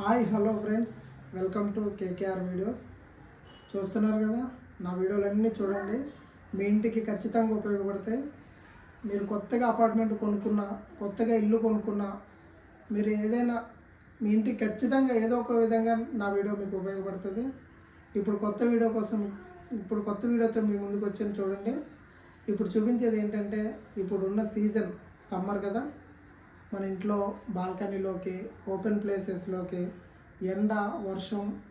Hi hello friends. Welcome to KKR videos. చూస్తున్నారు కదా నా వీడియోలన్నీ చూడండి. మీ ఇంటికి ఖచ్చితంగా ఉపయోగపడతాయి. మీరు కొత్తగా అపార్ట్మెంట్ కొనుక్కున్నా కొత్తగా ఇల్లు కొనుక్కున్నా మీరు ఏదైనా మీ ఇంటికి ఖచ్చితంగా ఏదో ఒక విధంగా నా వీడియో మీకు ఉపయోగపడుతుంది. ఇప్పుడు కొత్త వీడియో కోసం ఇప్పుడు కొత్త వీడియోతో మీ ముందుకు వచ్చాను చూడండి. ఇప్పుడు చూపించేది ఏంటంటే ఇప్పుడున్న సీజన్ సమ్మర్ కదా. మన ఇంట్లో బాల్కనీలోకి ఓపెన్ ప్లేసెస్లోకి ఎండ వర్షం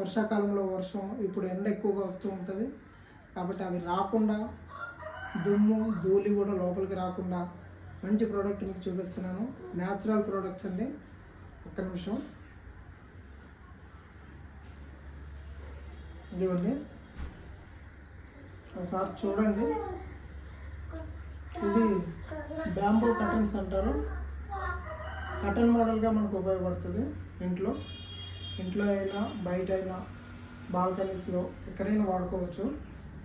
వర్షాకాలంలో వర్షం ఇప్పుడు ఎండ ఎక్కువగా వస్తూ ఉంటుంది. కాబట్టి అవి రాకుండా దుమ్ము ధూళి కూడా లోపలికి రాకుండా మంచి ప్రోడక్ట్ మీకు చూపిస్తున్నాను. న్యాచురల్ ప్రోడక్ట్స్ అండి. ఒక్క నిమిషం. ఇదిగోండి. ఒకసారి చూడండి. ఇది బ్యాంబూ కటన్స్ అంటారు. సటన్ మోడల్గా మనకు ఉపయోగపడుతుంది ఇంట్లో. ఇంట్లో అయినా బయట అయినా బాల్కనీస్లో ఎక్కడైనా వాడుకోవచ్చు.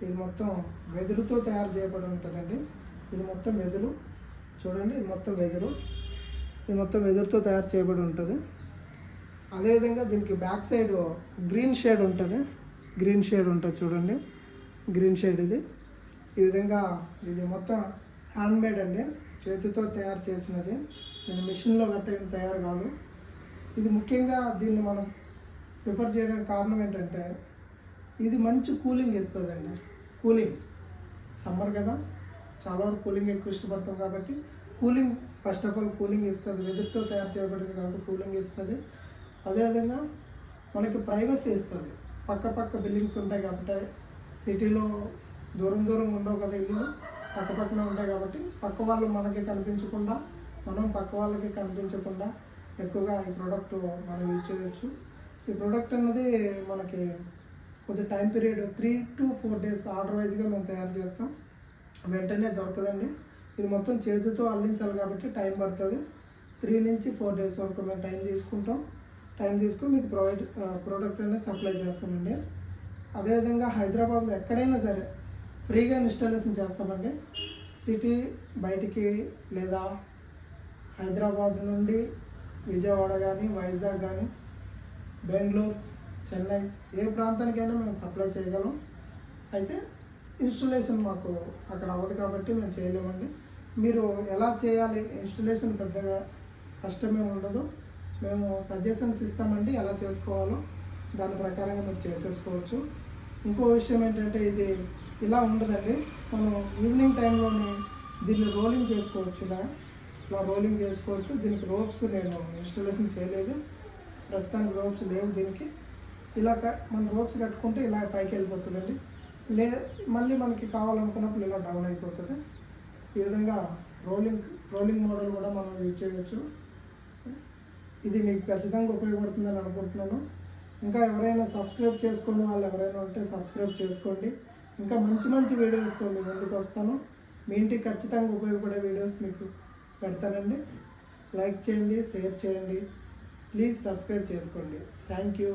ఇది మొత్తం వెదురుతో తయారు చేయబడి ఉంటుందండి. ఇది మొత్తం వెదురు. చూడండి ఇది మొత్తం వెదురు. ఇది మొత్తం వెదురుతో తయారు చేయబడి ఉంటుంది. అదేవిధంగా దీనికి బ్యాక్ సైడ్ గ్రీన్ షేడ్ ఉంటుంది. గ్రీన్ షేడ్ ఉంటుంది చూడండి. గ్రీన్ షేడ్ ఇది. ఈ విధంగా ఇది మొత్తం హ్యాండ్మేడ్ అండి. చేతితో తయారు చేసినది. ఇది మిషన్లో గట్ట తయారు కాదు. ఇది ముఖ్యంగా దీన్ని మనం ప్రిఫర్ చేయడానికి కారణం ఏంటంటే ఇది మంచి కూలింగ్ ఇస్తుందండి. కూలింగ్. సమ్మర్ కదా చాలా వరకు కూలింగ్ ఎక్కువ ఇష్టపడతాం కాబట్టి cooling first of all cooling ఇస్తుంది. వెదురుతో తయారు చేయబడింది కాబట్టి కూలింగ్ ఇస్తుంది. అదేవిధంగా మనకి ప్రైవసీ ఇస్తుంది. పక్క పక్క బిల్డింగ్స్ ఉంటాయి కాబట్టి సిటీలో దూరం దూరం ఉండవు కదా ఇల్లు పక్క పక్కన ఉంటాయి కాబట్టి పక్క వాళ్ళు మనకి కనిపించకుండా మనం పక్క వాళ్ళకి కనిపించకుండా ఎక్కువగా ఈ ప్రోడక్ట్ మనం యూజ్ చేయొచ్చు. ఈ ప్రోడక్ట్ అనేది మనకి కొద్ది time period three to four days order వైజ్గా మేము తయారు చేస్తాం. వెంటనే దొరకదండి. ఇది మొత్తం చేతితో అల్లించాలి కాబట్టి టైం పడుతుంది. త్రీ నుంచి ఫోర్ డేస్ వరకు మేము టైం తీసుకుంటాం. టైం తీసుకుని మీకు ప్రొవైడ్ ప్రోడక్ట్ అనేది సప్లై చేస్తామండి. అదేవిధంగా హైదరాబాద్లో ఎక్కడైనా సరే ఫ్రీగా ఇన్స్టాలేషన్ చేస్తామండి. సిటీ బయటికి లేదా హైదరాబాద్ నుండి విజయవాడ కానీ వైజాగ్ కానీ బెంగళూరు చెన్నై ఏ ప్రాంతానికైనా మేము సప్లై చేయగలం. అయితే ఇన్స్టలేషన్ మాకు అక్కడ అవ్వదు కాబట్టి మేము చేయలేమండి. మీరు ఎలా చేయాలి? ఇన్స్టలేషన్ పెద్దగా కష్టమే ఉండదు. మేము సజెషన్స్ ఇస్తామండి ఎలా చేసుకోవాలో. దాని ప్రకారంగా మీరు చేసేసుకోవచ్చు. ఇంకో విషయం ఏంటంటే ఇది ఇలా ఉండదండి. మనం ఈవినింగ్ టైంలోనే దీన్ని రోలింగ్ చేసుకోవచ్చు ఇలా. ఇలా రోలింగ్ చేసుకోవచ్చు. దీనికి రోప్స్ నేను ఇన్స్టాలేషన్ చేయలేదు. ప్రస్తుతానికి రోప్స్ లేవు దీనికి. ఇలా క- మనం రోప్స్ కట్టుకుంటే ఇలా పైకి వెళ్ళిపోతుందండి. లే మళ్ళీ మనకి కావాలనుకున్నప్పుడు ఇలా డౌన్ అయిపోతుంది. ఈ విధంగా రోలింగ్ రోలింగ్ మోడల్ కూడా మనం యూజ్ చేయవచ్చు ఇది మీకు ఖచ్చితంగా ఉపయోగపడుతుందని అనుకుంటున్నాను. ఇంకా ఎవరైనా సబ్స్క్రైబ్ చేసుకుని వాళ్ళు ఎవరైనా ఉంటే సబ్స్క్రైబ్ చేసుకోండి. ఇంకా మంచి మంచి వీడియోస్తో మీ ముందుకు వస్తాను. మీ ఇంటికి ఖచ్చితంగా ఉపయోగపడే వీడియోస్ మీకు పెడతానండి. లైక్ చేయండి షేర్ చేయండి. ప్లీజ్ సబ్స్క్రైబ్ చేసుకోండి. Thank you